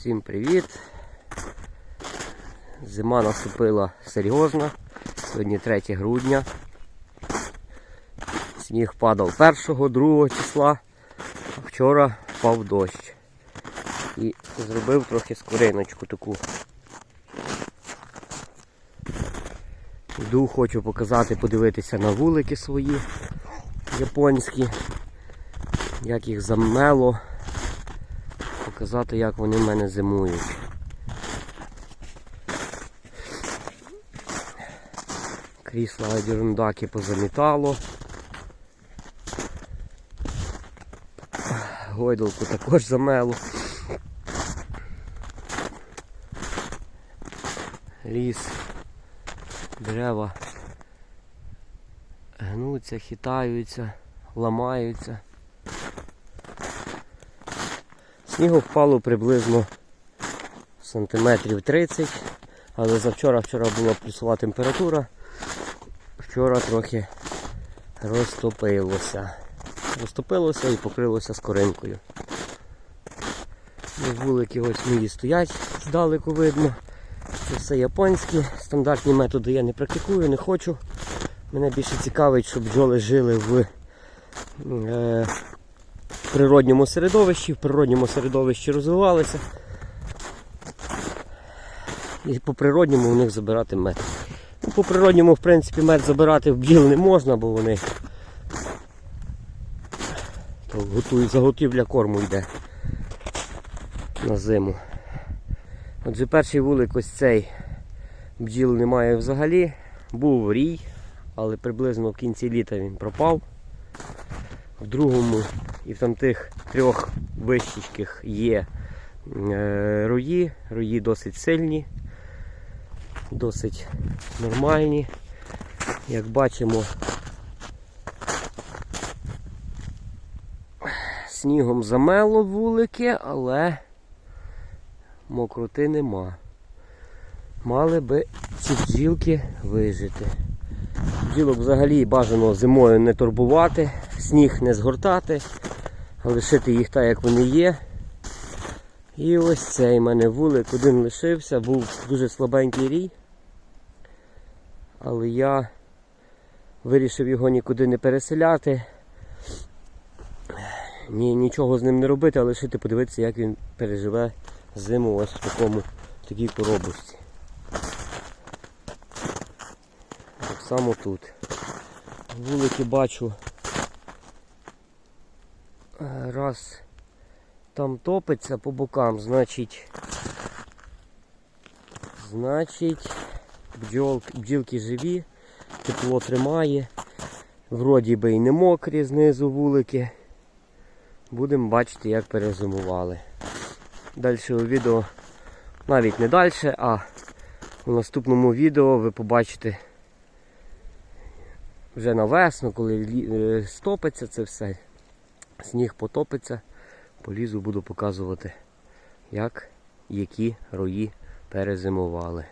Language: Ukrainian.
Всім привіт! Зима наступила серйозно. Сьогодні 3 грудня. Сніг падав 1, 2 числа, а вчора впав дощ. І зробив трохи скориночку таку. Йду, хочу показати, подивитися на вулики свої японські, як їх замело, показати, як вони в мене зимують. Крісла дірундаки позамітало. Гойдалку також замело. Ліс, дерева гнуться, хитаються, ламаються. Снігу впало приблизно сантиметрів 30, але завчора вчора була плюсова температура. Вчора трохи розтопилося. Розтопилося і покрилося скоринкою. Вулики ось мої стоять, здалеку видно. Це все японські. Стандартні методи я не практикую, не хочу. Мене більше цікавить, щоб бджоли жили в е, природньому середовищі, в природньому середовищі розвивалися. І по природньому у них забирати мед. Ну, по природньому, в принципі, мед забирати в бджіл не можна, бо вони то готують, заготівля корму йде на зиму. Отже, перший вулик ось цей бджіл немає взагалі. Був рій, але приблизно в кінці літа він пропав. В другому і в там тих трьох вищих є е, рої. Рої досить сильні, досить нормальні. Як бачимо, снігом замело вулики, але мокроти нема. Мали би ці бджілки вижити. Бджілок взагалі бажано зимою не турбувати, сніг не згортати, лишити їх так, як вони є. І ось цей в мене вулик один лишився, був дуже слабенький рій. Але я вирішив його нікуди не переселяти. Ні, нічого з ним не робити, а лишити подивитися, як він переживе зиму ось в такому в такій коробочці. Так само тут. Вулики бачу. Е, Раз там топиться по бокам, значить, значить, бджолки, бджілки живі, тепло тримає. Вроді би і не мокрі знизу вулики. Будемо бачити, як перезимували. Далі у відео, навіть не далі, а у наступному відео ви побачите вже на весну, коли е, стопиться це все, сніг потопиться, полізу буду показувати, як які рої перезимували.